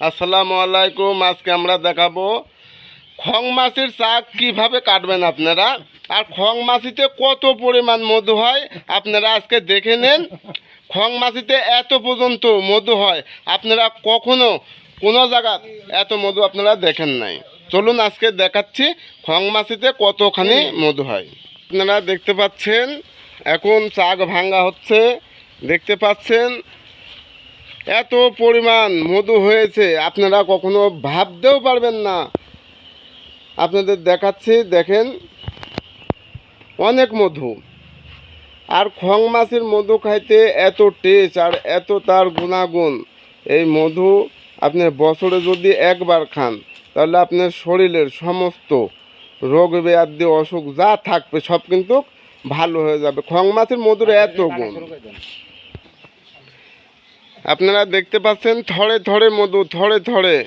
আসসালামু আলাইকুম, আজকে আমরা দেখাবো খং মাছের শাক কীভাবে কাটবেন আপনারা? আর খং মাছিতে কত পরিমাণ মধু হয়? আপনারা আজকে দেখে নেন। খং মাছিতে এত পর্যন্ত মধু হয়, আপনারা কখনো কোনো জায়গা এত মধু আপনারা দেখেন নাই। চলুন আজকে দেখাচ্ছি খং মাছিতে কতখানি মধু হয়। আপনারা দেখতে পাচ্ছেন, এখন চাক ভাঙ্গা হচ্ছে। দেখতে পাচ্ছেন এত পরিমাণ মধু হয়েছে, আপনারা কখনো ভাবতেও পারবেন না। আপনাদের দেখাচ্ছি, দেখেন, অনেক মধু। আর খং মাছের মধু খাইতে এত টেস্ট আর এত তার গুণাগুণ। এই মধু আপনি বছরে যদি একবার খান, তাহলে আপনার শরীরের সমস্ত রোগ ব্যাধি, অসুখ যা থাকবে, সব কিন্তু ভালো হয়ে যাবে। খং মাছের মধুর এত গুণ। আপনারা দেখতে পাচ্ছেন থরে থরে মধু থরে থরে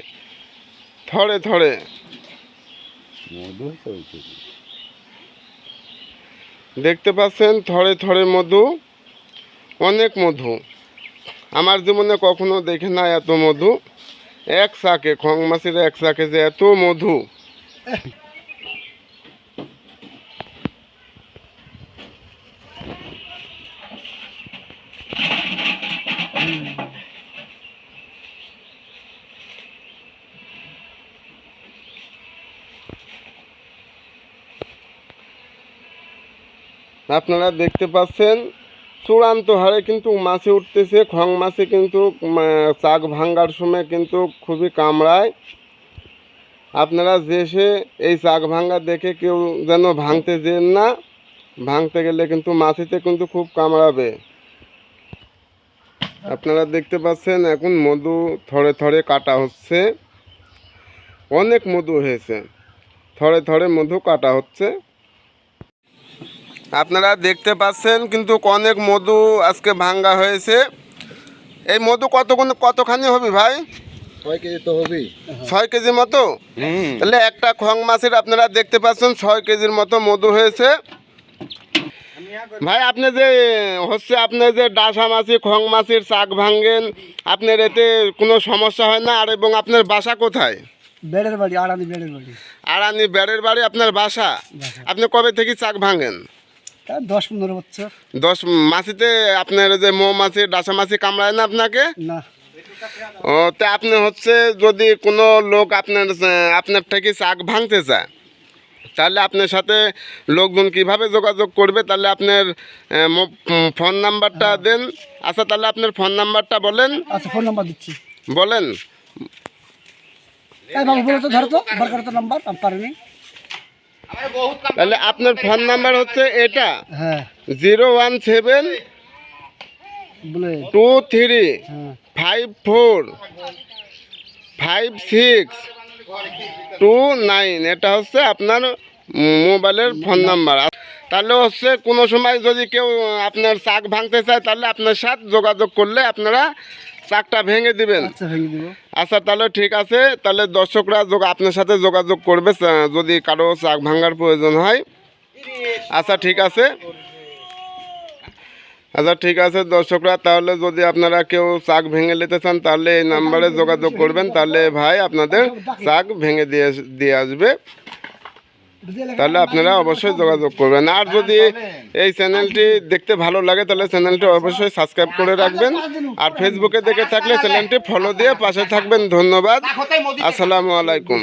থরে থরে দেখতে পাচ্ছেন থরে থরে মধু অনেক মধু। আমার জীবনে কখনো দেখে না এত মধু। এক শাকে খং মাছের এক শাকে যে এত মধু। আপনারা দেখতে পাচ্ছেন, চূড়ান্ত হারে কিন্তু মাছে উঠতেছে খং মাছে কিন্তু চাক ভাঙ্গার সময় কিন্তু খুবই কামড়ায়। আপনারা দেশে এই চাক ভাঙ্গা দেখে কেউ যেন ভাঙতে যেন না, ভাঙতে গেলে কিন্তু মাছিতে কিন্তু খুব কামড়াবে। আপনারা দেখতে পাচ্ছেন, এখন মধু থরে থরে কাটা হচ্ছে। অনেক মধু হয়েছে, থরে থরে মধু কাটা হচ্ছে। আপনারা দেখতে পাচ্ছেন কিন্তু অনেক মধু আজকে ভাঙ্গা হয়েছে। এই মধু কতক্ষণ কতখানি হবে ভাই? ছয় কেজি তো হবেই। ছয় কেজি মতো? তাহলে একটা খং মাছের আপনারা দেখতে পাচ্ছেন ছয় কেজির মতো মধু হয়েছে। ভাই আপনি যে হচ্ছে আপনি যে ডাসা মাছি খং মাছির চাক ভাঙ্গেন আপনার এতে কোনো সমস্যা হয় না? আর এবং আপনার বাসা কোথায়? বেড়ের বাড়ি আড়ানি বেড়ের বাড়ি। আড়ানি বেড়ের বাড়ি আপনার বাসা? আপনি কবে থেকে চাক ভাঙেন? তা দশ পনেরো বছর। দশ মাছিতে আপনার যে মৌমাছি ডাসা মাছি কামড়ায় না আপনাকে? না। ও তা আপনি হচ্ছে যদি কোনো লোক আপনার আপনার থেকে চাক ভাঙতে চায় তাহলে আপনার সাথে লোকজন কীভাবে যোগাযোগ করবে? তাহলে আপনার ফোন নাম্বারটা দেন। আচ্ছা তাহলে আপনার ফোন নাম্বারটা বলেন। আচ্ছা ফোন নাম্বার দিচ্ছি। বলেন। ধরো তো নাম্বার পারিনি তাহলে আপনার ফোন নাম্বার হচ্ছে এটা। হ্যাঁ। Zero one seven two three হ্যাঁ। Five four five six two nine. এটা হচ্ছে আপনার মোবাইলের ফোন নাম্বার। তাহলে হচ্ছে কোনো সময় যদি কেউ আপনার চাক ভাঙতে চায় তাহলে আপনার সাথে যোগাযোগ করলে আপনারা চাকটা ভেঙে দিবেন। আচ্ছা ভেঙে দিব। আচ্ছা তাহলে ঠিক আছে। তাহলে দর্শকরা যোগ আপনার সাথে যোগাযোগ করবে যদি কারও চাক ভাঙার প্রয়োজন হয়। আচ্ছা ঠিক আছে। আচ্ছা ঠিক আছে দর্শকরা। তাহলে যদি আপনারা কেউ চাক ভেঙে নিতে চান তাহলে এই নাম্বারে যোগাযোগ করবেন। তাহলে ভাই আপনাদের চাক ভেঙে দিয়ে দিয়ে আসবে। তাহলে আপনারা অবশ্যই যোগাযোগ করবেন। আর যদি এই চ্যানেলটি দেখতে ভালো লাগে তাহলে চ্যানেলটি অবশ্যই সাবস্ক্রাইব করে রাখবেন। আর ফেসবুকে দেখে থাকলে চ্যানেলটি ফলো দিয়ে পাশে থাকবেন। ধন্যবাদ। আসসালামু আলাইকুম।